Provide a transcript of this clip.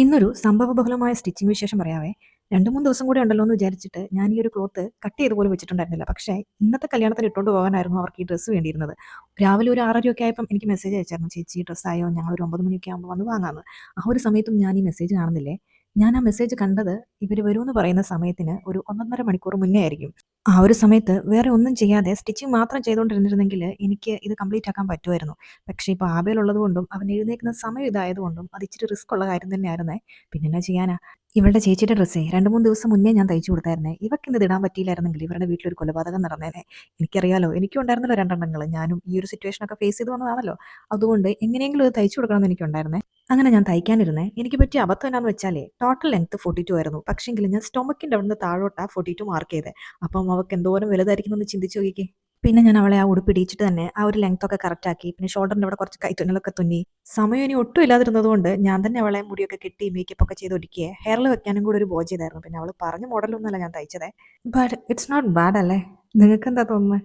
ഇന്നൊരു സംഭവബഹുലമായ സ്റ്റിച്ചിങ് വിശേഷം പറയാവേ. രണ്ട് മൂന്ന് ദിവസം കൂടെ ഉണ്ടല്ലോ എന്ന് വിചാരിച്ചിട്ട് ഞാൻ ഈ ഒരു ക്ലോത്ത് കട്ട് ചെയ്ത് പോലും വെച്ചിട്ടുണ്ടായിരുന്നില്ല. പക്ഷേ ഇന്നത്തെ കല്യാണത്തിന് ഇട്ടുകൊണ്ട് പോകാനായിരുന്നു അവർക്ക് ഈ ഡ്രസ്സ് വേണ്ടിയിരുന്നത്. രാവിലെ ഒരു ആറരയൊക്കെ ആയപ്പം എനിക്ക് മെസ്സേജ് അയച്ചായിരുന്നു ചേച്ചി ഡ്രസ്സായോ ഞങ്ങൾ ഒരു ഒമ്പത് മണിയൊക്കെ ആകുമ്പോൾ വന്ന് വാങ്ങാമെന്ന് ആ ഒരു സമയത്തും ഞാൻ ഈ മെസ്സേജ് കാണുന്നില്ലേ? ഞാൻ ആ മെസ്സേജ് കണ്ടത് ഇവർ വരുമെന്ന് പറയുന്ന സമയത്തിന് ഒരു ഒന്നൊന്നര മണിക്കൂർ മുന്നേ ആയിരിക്കും. ആ ഒരു സമയത്ത് വേറെ ഒന്നും ചെയ്യാതെ സ്റ്റിച്ചിങ് മാത്രം ചെയ്തുകൊണ്ടിരുന്നിരുന്നെങ്കിൽ എനിക്ക് ഇത് കംപ്ലീറ്റ് ആക്കാൻ പറ്റുമായിരുന്നു. പക്ഷേ ഇപ്പോൾ ആബേലുള്ളത് കൊണ്ടും അവൻ എഴുന്നേൽക്കുന്ന സമയം ഇതായതുകൊണ്ടും അത് ഇച്ചിരി റിസ്ക് ഉള്ള കാര്യം തന്നെയായിരുന്നേ. പിന്നെ എന്നാ ചെയ്യാനാ? ഇവളുടെ ചേച്ചിയുടെ ഡ്രസ്സേ രണ്ട് മൂന്ന് ദിവസം മുന്നേ ഞാൻ തയ്ച്ചു കൊടുത്തായിരുന്നേ. ഇവക്ക് ഇന്ന് ഇടാൻ പറ്റിയില്ലായിരുന്നെങ്കിൽ ഇവരുടെ വീട്ടിലൊരു കൊലപാതകം നടന്നേനെ. എനിക്കറിയാലോ എനിക്കും ഉണ്ടായിരുന്നല്ലോ രണ്ടെണ്ണങ്ങൾ ഞാനും ഈ ഒരു സിറ്റുവേഷനൊക്കെ ഫേസ് ചെയ്ത് വന്നതാണല്ലോ. അതുകൊണ്ട് എങ്ങനെയെങ്കിലും ഇത് തയ്ച്ചു കൊടുക്കണമെന്ന് എനിക്കുണ്ടായിരുന്നേ. അങ്ങനെ ഞാൻ തയ്ക്കാനിരുന്നേ. എനിക്ക് പറ്റിയ അബദ്ധം എന്നാന്ന് വെച്ചാലേ ടോട്ടൽ ലെങ്ത് ഫോർട്ടി ടു ആയിരുന്നു. പക്ഷേങ്കിൽ ഞാൻ സ്റ്റൊമക്കിന്റെ അവിടുന്ന് താഴോട്ടാണ് ഫോർട്ടി ടു മാർക്ക് ചെയ്തത് അപ്പം അവൾക്ക് എന്തോരം വലുതായിരിക്കുമെന്ന് ചിന്തിച്ച് നോക്കിക്കേ. പിന്നെ ഞാൻ അവളെ ആ ഉടുപ്പ് തന്നെ ആ ഒരു ലെങ്ത് ഒക്കെ കറക്റ്റ് ആക്കി. പിന്നെ ഷോൾഡറിന്റെ അവിടെ കുറച്ച് കൈത്തുന്നലൊക്കെ തുന്നി. സമയം ഇനി ഒട്ടും ഇല്ലാതിരുന്നതുകൊണ്ട് ഞാൻ തന്നെ അവളെ മുടിയൊക്കെ കെട്ടി മേക്കപ്പ് ഒക്കെ ചെയ്ത് ഒടിക്കുക ഹെയറിൽ വെക്കാനും കൂടി ഒരു ബോ ചെയ്തായിരുന്നു. പിന്നെ അവൾ പറഞ്ഞ മോഡലൊന്നുമല്ല ഞാൻ തയ്ച്ചത്. ബട്ട് ഇറ്റ്സ് നോട്ട് ബാഡ് അല്ലേ? നിങ്ങൾക്ക് എന്താ തോന്നുന്നത്